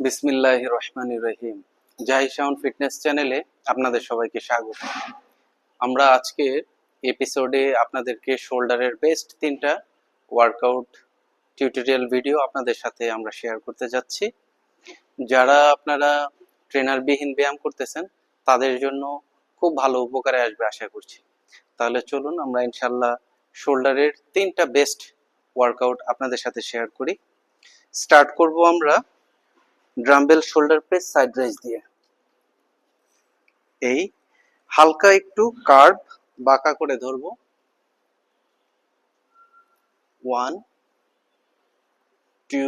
বিসমিল্লাহ রহমান রহিম। Zahi Shaon fitness চ্যানেলে আপনাদের সবাইকে স্বাগত। আমরা আজকে এপিসোডে আপনাদেরকে শোল্ডারের বেস্ট তিনটা ওয়ার্কআউট টিউটোরিয়াল ভিডিও আপনাদের সাথে আমরা শেয়ার করতে যাচ্ছি। যারা আপনারা ট্রেনারবিহীন ব্যায়াম করতেছেন, তাদের জন্য খুব ভালো উপকারে আসবে আশা করছি। তাহলে চলুন আমরা ইনশাল্লাহ শোল্ডারের তিনটা বেস্ট ওয়ার্কআউট আপনাদের সাথে শেয়ার করি। স্টার্ট করব আমরা। Dumbbell shoulder press side raise দিয়ে। এই হালকা একটু কার্ভ বাঁকা করে ধরবো। One two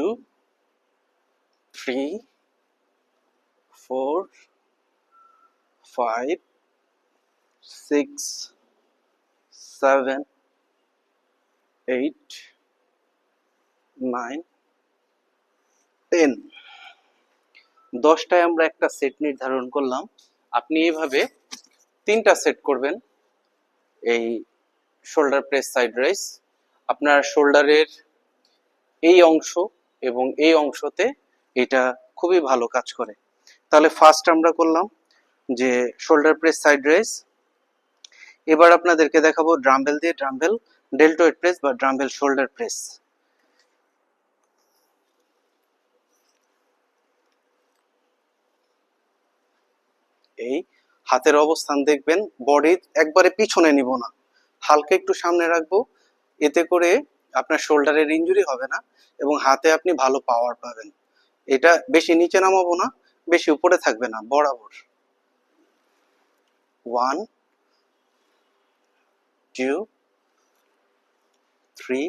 three four five six seven eight nine ten দশটায় আমরা একটা সেট নির্ধারণ করলাম। আপনি এইভাবে তিনটা সেট করবেন। এই শোল্ডার প্রেস সাইড রাইস আপনার শোল্ডারের এই অংশ এবং এই অংশতে এটা খুবই ভালো কাজ করে। তাহলে ফার্স্ট আমরা করলাম যে শোল্ডার প্রেস সাইড রাইস এবার আপনাদেরকে দেখাবো ড্রাম্বেল দিয়ে ড্রাম্বেল ডেল্টোয়েড প্রেস বা ড্রাম্বেল শোল্ডার প্রেস এই হাতের অবস্থান দেখবেন বডির একবারে পিছনে নিব না। হালকা একটু সামনে রাখব, এতে করে আপনার শোল্ডারের ইঞ্জুরি হবে না এবং হাতে আপনি ভালো পাওয়ার পাবেন। এটা বেশি নিচে নামাবো না, বেশি উপরে থাকবে না, বরাবর। One two three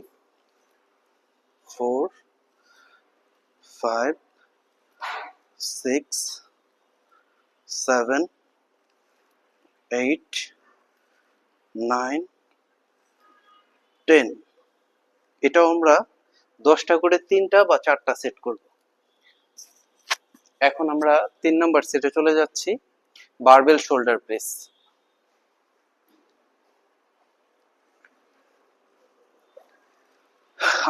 four five six seven eight nine ten এটাও আমরা দশটা করে তিনটা বা চারটা সেট করব। এখন আমরা তিন নম্বর সেটে চলে যাচ্ছি বারবেল শোল্ডার প্রেস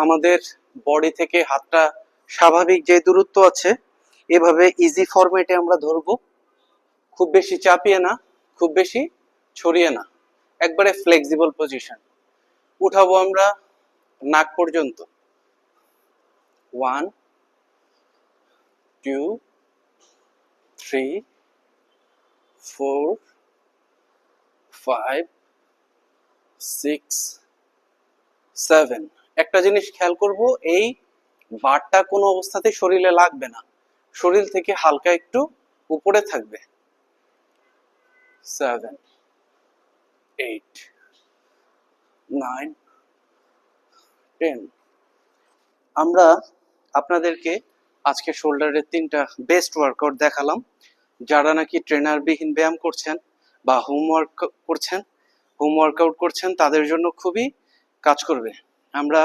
আমাদের বডি থেকে হাতটা স্বাভাবিক যে দূরত্ব আছে, এভাবে ইজি ফরম্যাটে আমরা ধরবো। খুব বেশি চাপিয়ে না, খুব বেশি ছড়িয়ে না। একবারে ফ্লেক্সিবল পজিশন উঠাবো আমরা নাক পর্যন্ত। One two three four five six seven একটা জিনিস খেয়াল করব, এই বারটা কোনো অবস্থাতে শরীরে লাগবে না। শরীর থেকে হালকা একটু উপরে থাকবে। Seven, eight, nine, ten. আমরা আপনাদেরকে আজকে শোল্ডারের তিনটা বেস্ট ওয়ার্কআউট দেখালাম। যারা নাকি ট্রেনারবিহীন ব্যায়াম করছেন বা হোমওয়ার্ক করছেন হোম ওয়ার্কআউট করছেন তাদের জন্য খুবই কাজ করবে। আমরা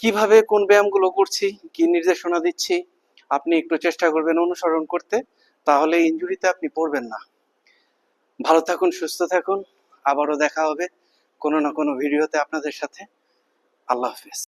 কীভাবে কোন ব্যায়ামগুলো করছি কি নির্দেশনা দিচ্ছি আপনি একটু চেষ্টা করবেন অনুসরণ করতে তাহলে ইনজুরিতে আপনি পড়বেন না। ভালো থাকুন, সুস্থ থাকুন। আবারও দেখা হবে কোনো না কোনো ভিডিওতে আপনাদের সাথে। আল্লাহ হাফেজ।